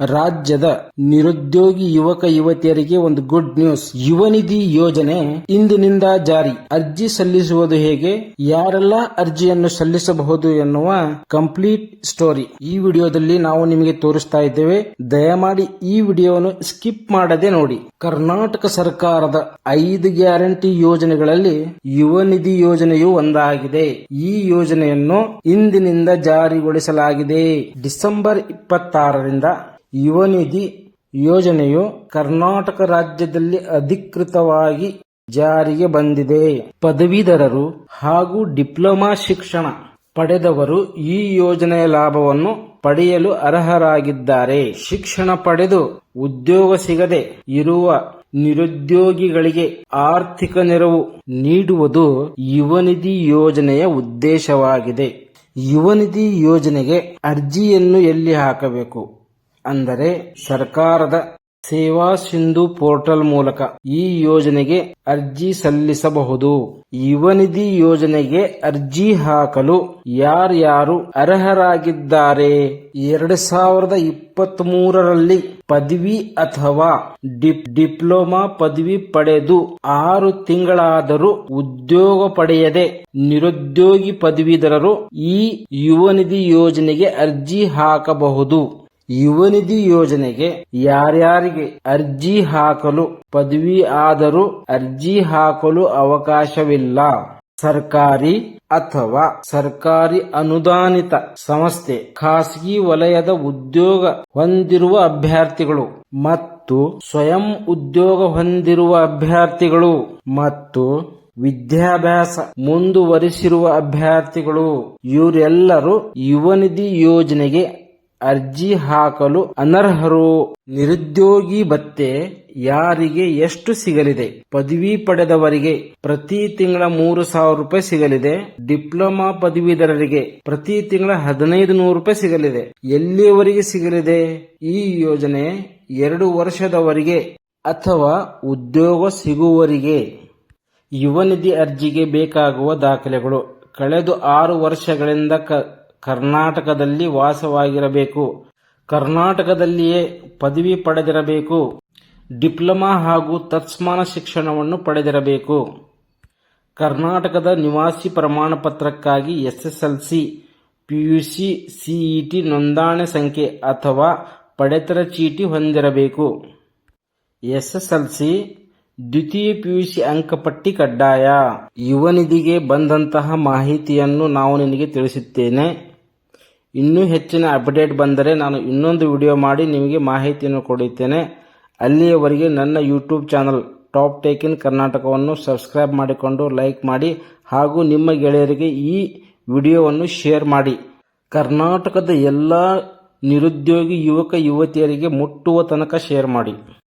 ರಾಜ್ಯದ ನಿರುದ್ಯೋಗಿ ಯುವಕ ಯುವತಿಯರಿಗೆ ಒಂದು ಗುಡ್ ನ್ಯೂಸ್ ಯುವ ನಿಧಿ ಯೋಜನೆ ಇಂದಿನಿಂದ ಜಾರಿ. ಅರ್ಜಿ ಸಲ್ಲಿಸುವುದು ಹೇಗೆ? ಯಾರೆಲ್ಲ ಅರ್ಜಿಯನ್ನು ಸಲ್ಲಿಸಬಹುದು ಎನ್ನುವ ಕಂಪ್ಲೀಟ್ ಸ್ಟೋರಿ ಈ ವಿಡಿಯೋದಲ್ಲಿ ನಾವು ನಿಮಗೆ ತೋರಿಸ್ತಾ ಇದ್ದೇವೆ. ದಯಮಾಡಿ ಈ ವಿಡಿಯೋವನ್ನು ಸ್ಕಿಪ್ ಮಾಡದೆ ನೋಡಿ. ಕರ್ನಾಟಕ ಸರ್ಕಾರದ ಐದು ಗ್ಯಾರಂಟಿ ಯೋಜನೆಗಳಲ್ಲಿ ಯುವ ನಿಧಿ ಯೋಜನೆಯು ಒಂದಾಗಿದೆ. ಈ ಯೋಜನೆಯನ್ನು ಇಂದಿನಿಂದ ಜಾರಿಗೊಳಿಸಲಾಗಿದೆ. ಡಿಸೆಂಬರ್ ಇಪ್ಪತ್ತಾರರಿಂದ ಯುವ ನಿಧಿ ಯೋಜನೆಯು ಕರ್ನಾಟಕ ರಾಜ್ಯದಲ್ಲಿ ಅಧಿಕೃತವಾಗಿ ಜಾರಿಗೆ ಬಂದಿದೆ. ಪದವೀಧರರು ಹಾಗೂ ಡಿಪ್ಲೊಮಾ ಶಿಕ್ಷಣ ಪಡೆದವರು ಈ ಯೋಜನೆಯ ಲಾಭವನ್ನು ಪಡೆಯಲು ಅರ್ಹರಾಗಿದ್ದಾರೆ. ಶಿಕ್ಷಣ ಪಡೆದು ಉದ್ಯೋಗ ಸಿಗದೆ ಇರುವ ನಿರುದ್ಯೋಗಿಗಳಿಗೆ ಆರ್ಥಿಕ ನೆರವು ನೀಡುವುದು ಯುವನಿಧಿ ಯೋಜನೆಯ ಉದ್ದೇಶವಾಗಿದೆ. ಯುವನಿಧಿ ಯೋಜನೆಗೆ ಅರ್ಜಿಯನ್ನು ಎಲ್ಲಿ ಹಾಕಬೇಕು? ಅಂದರೆ ಸರ್ಕಾರದ ಸೇವಾ ಸಿಂಧು ಪೋರ್ಟಲ್ ಮೂಲಕ ಈ ಯೋಜನೆಗೆ ಅರ್ಜಿ ಸಲ್ಲಿಸಬಹುದು. ಯುವನಿಧಿ ಯೋಜನೆಗೆ ಅರ್ಜಿ ಹಾಕಲು ಯಾರ್ಯಾರು ಅರ್ಹರಾಗಿದ್ದಾರೆ? ಎರಡು ಸಾವಿರದ ಇಪ್ಪತ್ತ್ ಮೂರರಲ್ಲಿ ಪದವಿ ಅಥವಾ ಡಿಪ್, ಡಿಪ್ಲೊಮಾ ಪದವಿ ಪಡೆದು ಆರು ತಿಂಗಳಾದರೂ ಉದ್ಯೋಗ ಪಡೆಯದೆ ನಿರುದ್ಯೋಗಿ ಪದವೀಧರರು ಈ ಯುವನಿಧಿ ಯೋಜನೆಗೆ ಅರ್ಜಿ ಹಾಕಬಹುದು. ಯುವ ನಿಧಿ ಯೋಜನೆಗೆ ಯಾರ್ಯಾರಿಗೆ ಅರ್ಜಿ ಹಾಕಲು, ಪದವಿ ಆದರೂ ಅರ್ಜಿ ಹಾಕಲು ಅವಕಾಶವಿಲ್ಲ. ಸರ್ಕಾರಿ ಅಥವಾ ಸರ್ಕಾರಿ ಅನುದಾನಿತ ಸಂಸ್ಥೆ ಖಾಸಗಿ ವಲಯದ ಉದ್ಯೋಗ ಹೊಂದಿರುವ ಅಭ್ಯರ್ಥಿಗಳು ಮತ್ತು ಸ್ವಯಂ ಉದ್ಯೋಗ ಹೊಂದಿರುವ ಅಭ್ಯರ್ಥಿಗಳು ಮತ್ತು ವಿದ್ಯಾಭ್ಯಾಸ ಮುಂದುವರಿಸಿರುವ ಅಭ್ಯರ್ಥಿಗಳು. ಇವರೆಲ್ಲರೂ ಯುವನಿಧಿ ಯೋಜನೆಗೆ ಅರ್ಜಿ ಹಾಕಲು ಅನರ್ಹರು. ನಿರುದ್ಯೋಗಿ ಭತ್ಯೆ ಯಾರಿಗೆ ಎಷ್ಟು ಸಿಗಲಿದೆ? ಪದವಿ ಪಡೆದವರಿಗೆ ಪ್ರತಿ ತಿಂಗಳ ಮೂರು ಸಾವಿರ ರೂಪಾಯಿ ಸಿಗಲಿದೆ. ಡಿಪ್ಲೊಮಾ ಪದವೀಧರರಿಗೆ ಪ್ರತಿ ತಿಂಗಳ ಹದಿನೈದು ನೂರು ರೂಪಾಯಿ ಸಿಗಲಿದೆ. ಎಲ್ಲಿಯವರೆಗೆ ಸಿಗಲಿದೆ? ಈ ಯೋಜನೆ ಎರಡು ವರ್ಷದವರೆಗೆ ಅಥವಾ ಉದ್ಯೋಗ ಸಿಗುವವರಿಗೆ. ಯುವ ನಿಧಿ ಅರ್ಜಿಗೆ ಬೇಕಾಗುವ ದಾಖಲೆಗಳು. ಕಳೆದ ಆರು ವರ್ಷಗಳಿಂದ ಕರ್ನಾಟಕದಲ್ಲಿ ವಾಸವಾಗಿರಬೇಕು. ಕರ್ನಾಟಕದಲ್ಲಿಯೇ ಪದವಿ ಪಡೆದಿರಬೇಕು. ಡಿಪ್ಲೊಮಾ ಹಾಗೂ ತತ್ಸಮಾನ ಶಿಕ್ಷಣವನ್ನು ಪಡೆದಿರಬೇಕು. ಕರ್ನಾಟಕದ ನಿವಾಸಿ ಪ್ರಮಾಣ ಪತ್ರಕ್ಕಾಗಿ ಎಸ್ಎಸ್ಎಲ್ಸಿ ಪಿಯುಸಿ ಸಿಇಟಿ ನೋಂದಣಿ ಸಂಖ್ಯೆ ಅಥವಾ ಪಡೆತರ ಚೀಟಿ ಹೊಂದಿರಬೇಕು. ಎಸ್ಎಸ್ಎಲ್ಸಿ ದ್ವಿತೀಯ ಪಿಯುಸಿ ಅಂಕಪಟ್ಟಿ ಕಡ್ಡಾಯ. ಯುವ ನಿಧಿಗೆ ಬಂದಂತಹ ಮಾಹಿತಿಯನ್ನು ನಾವು ನಿನಗೆ ತಿಳಿಸುತ್ತೇನೆ. ಇನ್ನೂ ಹೆಚ್ಚಿನ ಅಪ್ಡೇಟ್ ಬಂದರೆ ನಾನು ಇನ್ನೊಂದು ವಿಡಿಯೋ ಮಾಡಿ ನಿಮಗೆ ಮಾಹಿತಿಯನ್ನು ಕೊಡುತ್ತೇನೆ. ಅಲ್ಲಿಯವರೆಗೆ ನನ್ನ YouTube channel top take in ಕರ್ನಾಟಕವನ್ನು ಸಬ್ಸ್ಕ್ರೈಬ್ ಮಾಡಿಕೊಂಡು ಲೈಕ್ ಮಾಡಿ ಹಾಗೂ ನಿಮ್ಮ ಗೆಳೆಯರಿಗೆ ಈ ವಿಡಿಯೋವನ್ನು ಶೇರ್ ಮಾಡಿ. ಕರ್ನಾಟಕದ ಎಲ್ಲ ನಿರುದ್ಯೋಗಿ ಯುವಕ ಯುವತಿಯರಿಗೆ ಮುಟ್ಟುವ ತನಕ ಶೇರ್ ಮಾಡಿ.